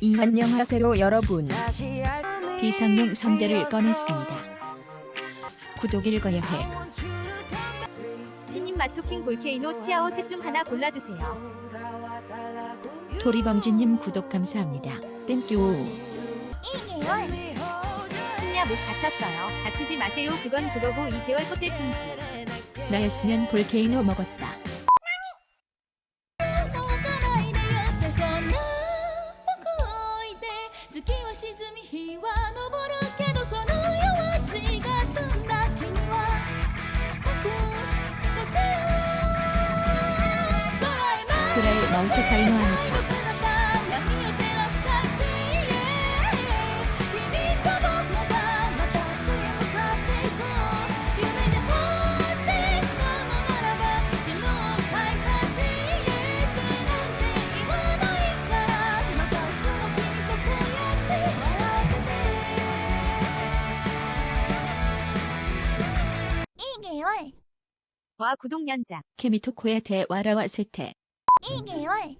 이 안녕하세요 여러분. 비상용 상대를 꺼냈습니다. 구독 읽어야 해. 피님 마초킹 볼케이노 치아오 셋 중 하나 골라주세요. 도리범지님 구독 감사합니다. 땡큐. 신야 못 다쳤어요. 다치지 마세요. 그건 그거고 2개월 꽃대 핑지. 나였으면 볼케이노 먹었다. 그라의 마우스 갈노하니까. 와 구독 연작. 케미토코의 대와라와 세테 2개월,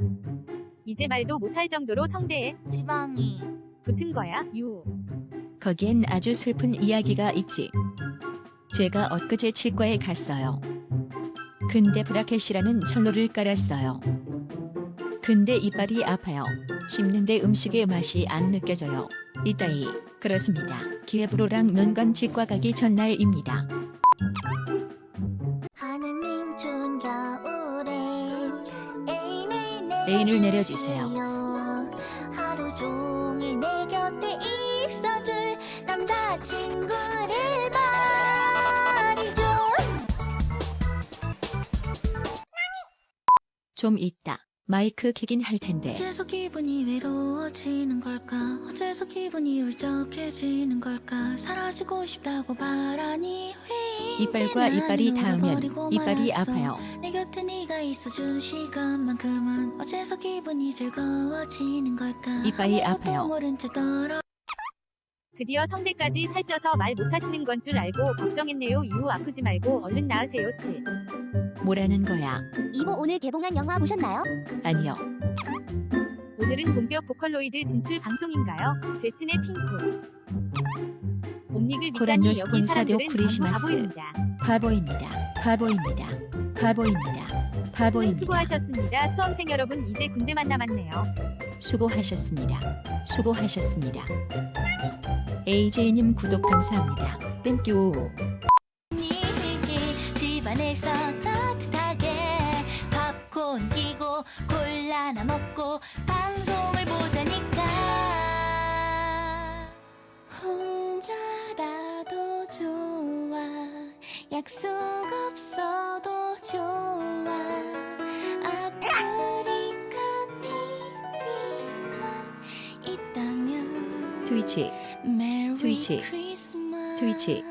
이제 말도 못할 정도로 성대에 지방이 붙은 거야. 유. 거기엔 아주 슬픈 이야기가 있지. 제가 엊그제 치과에 갔어요. 근데 브라켓이라는 철로를 깔았어요. 근데 이빨이 아파요. 씹는데 음식의 맛이 안 느껴져요. 이따이 그렇습니다. 기회브로랑 눈건 치과 가기 전날입니다. 애인을 내려주세요. 하루 종일 내 곁에 있어줄 남자친구를 말이죠 좀 있다. 마이크 키긴 할 텐데. 어째서 기분이 외로워지는 걸까 어째서 기분이 울적해지는 걸까 사라지고 싶다고 바라니 왜 이빨과 이빨이 날 닿으면 이빨이. 아파요. 내 곁에 네가 있어주는 시간만큼은 어째서 기분이 즐거워지는 걸까 이빨이 아파요. 모른 채 떨어 드디어 성대까지 살쪄서 말 못하시는 건 줄 알고 걱정했네요. 유 아프지 말고 얼른 나으세요. 7. 뭐라는 거야? 이모 오늘 개봉한 영화 보셨나요? 아니요. 오늘은 본격 보컬로이드 진출 방송인가요? 되친의 핑크. 옴닉을 코란요 믿다니 여기 스폰사도 사람들은 전부 크리스마스. 바보입니다. 바보입니다. 바보입니다. 바보입니다. 수능 바보입니다. 수고하셨습니다. 수험생 여러분 이제 군대만 남았네요. 수고하셨습니다. 수고하셨습니다. AJ님 구독 감사합니다. 땡큐. 집안에서 따뜻하게 팝콘 끼고 콜라나 먹고 방송을 보자니까 혼자라도 좋아 약속 없어도 좋아 아프리카 TV만 있다면 트위치. 트위치. 트위치.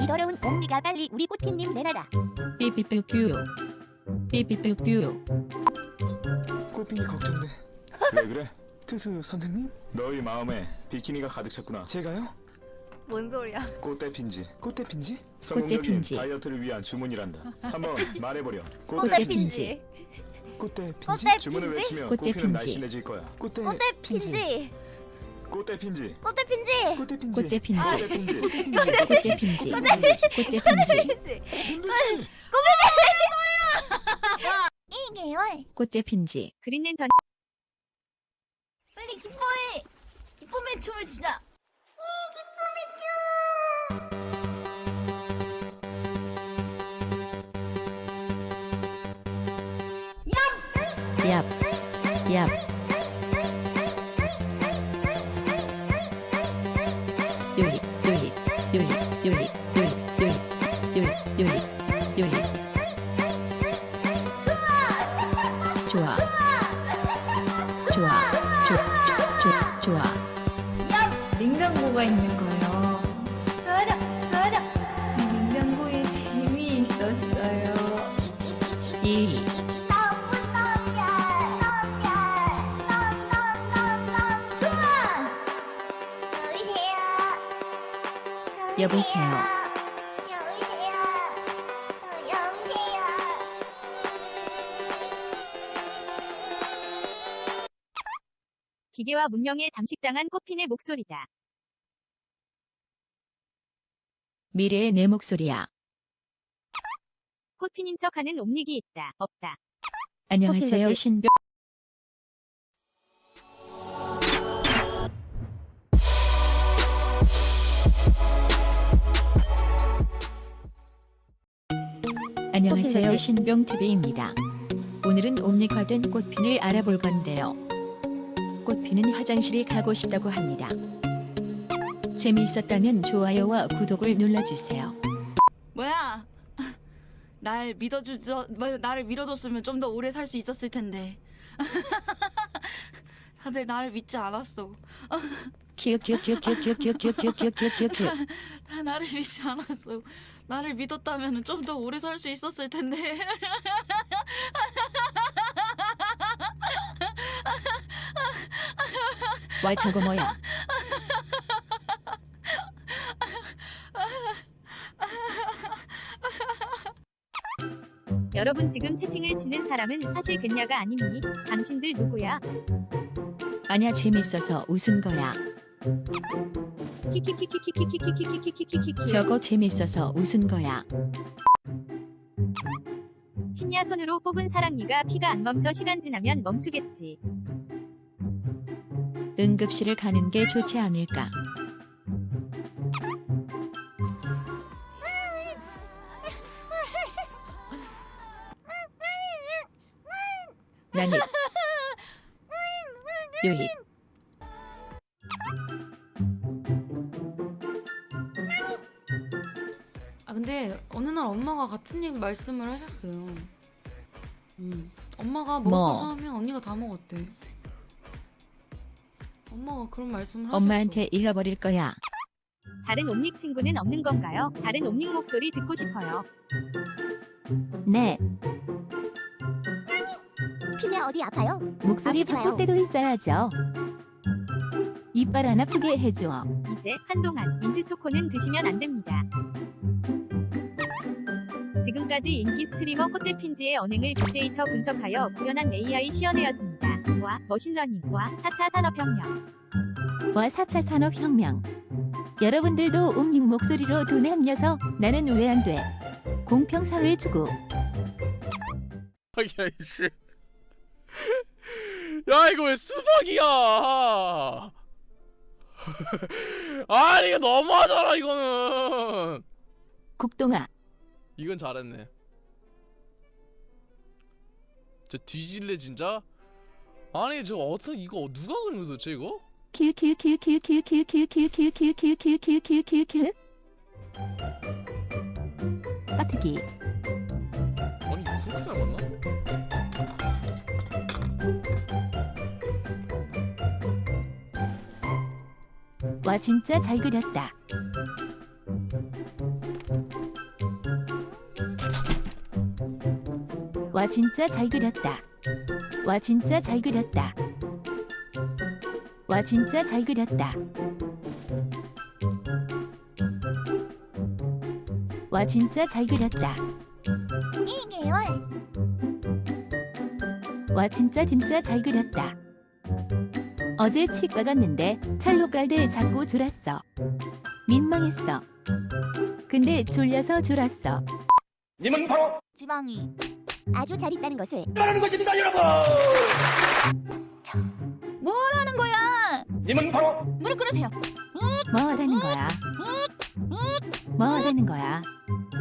이 더러운 옴니가 빨리 우리 뿌티님 내놔라 삐삐삐삐. 삐삐삐삐. 꼴빙이 걱정돼. 왜 그래? 트스 선생님? 너희 마음에 비키니가 가득 찼구나. 제가요? 뭔 소리야? 꽃대 핀지. 꽃대 핀지? 성공적인 핀지. 다이어트를 위한 주문이란다. 한번 말해버려. 꽃대 꽃대 핀지. 핀지. 꽃대 핀지? 꽃대 주문을 핀지? 외치면 꽃대 꽃피는 핀지. 날씬해질 거야. 꽃대 꽃대 핀지. 꽃대 핀지. 꽃대 핀지. 꽃대 핀지? 꽃대 핀지. 꽃대 핀지. 꽃대 핀지. 꽃대 핀지. 핀지. 2개월, 꽃대 핀지. 그린랜턴 빨리 기뻐해. 기쁨의 춤을 추자. 얍. 이 여보세요. 여보세요. 여보세요. 기계와 문명에 잠식당한 꽃핀의 목소리다. 미래의 내 목소리야. 코핀인 척하는 옴닉이 있다. 없다. 안녕하세요. 신병 안녕하세요. 신병TV입니다. 오늘은 옴닉화된 꽃핀을 알아볼 건데요. 꽃핀은 화장실이 가고 싶다고 합니다. 재미있었다면 좋아요와 구독을 눌러주세요. 뭐야? 날 믿어주, 나를 밀어줬으면 좀 더 오래 살 수 있었을 텐데. 다들 나를 믿지 않았어. 키키키키키키키키키키키키키 다 나를 믿지 않았어. 나를 믿었다면 좀 더 오래 살 수 있었을 텐데. 왈창고 뭐야? 여러분 지금 채팅을 치는 사람은 사실 겠냐가 아니니 당신들 누구야? 아냐 재밌어서 웃은 거야. 키키키키키키키키키키키키키키키 저거 재밌어서 웃은 거야. 핀야 손으로 뽑은 사랑니가 피가 안 멈춰 시간 지나면 멈추겠지. 응급실을 가는 게 좋지 않을까. 난입 유입 아 근데 어느 날 엄마가 같은 얘기 말씀을 하셨어요. 음. 엄마가 먹을 뭐? 사면 언니가 다 먹었대. 엄마가 그런 말씀을 엄마한테 잃어버릴 거야. 다른 옴닉 친구는 없는 건가요? 다른 옴닉 목소리 듣고 싶어요. 네. 어디 아파요? 목소리 바꿀 때도 있어야죠. 이빨 안 아프게 해줘. 이제 한동안 민트초코는 드시면 안 됩니다. 지금까지 인기 스트리머 꽃대핀지의 언행을 빅데이터 분석하여 구현한 AI 시연회였습니다. 와 머신러닝 와 4차 산업혁명 와 4차 산업혁명. 여러분들도 옴닉 목소리로 돈에 합려서 나는 왜 안 돼? 공평사회 추구. 아이씨. 야 이거 왜 수박이야 아 이거 너무하잖아 이거는 국동아 이건 잘했네 저 뒤질래 진짜? 아니 저 어떻게 이거 누가 그린 거 도대체 이거? 킬킬킬킬킬킬킬킬킬킬킬킬킬킬킬킬킬 빠트기 아니 이거 그렇게 잘 맞나? 와 진짜 잘 그렸다. 와 진짜 잘 그렸다. 와 진짜 잘 그렸다. 와 진짜 잘 그렸다. 와 진짜 잘 그렸다. 이게요. 와 진짜 진짜 잘 그렸다. 어제 치과 갔는데 찰로 깔대 자꾸 졸았어. 민망했어. 근데 졸려서 졸았어. 님은 바로 지방이 아주 잘 있다는 것을 말하는 것입니다, 여러분. 뭐라는 거야? 님은 바로 무릎 꿇으세요. 뭐라는 거야? 뭐라는 거야?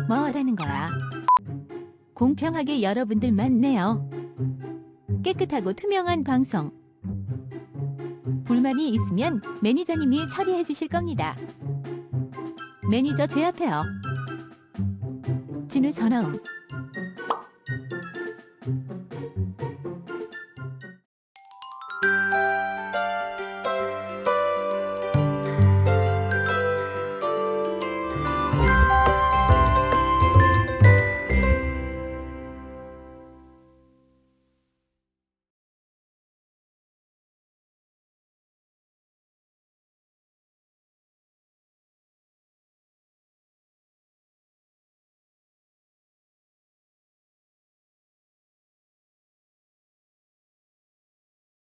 뭐라는 거야? 공평하게 여러분들 만 내요. 깨끗하고 투명한 방송. 불만이 있으면 매니저님이 처리해 주실 겁니다. 매니저 제압해요. 진우 전화음.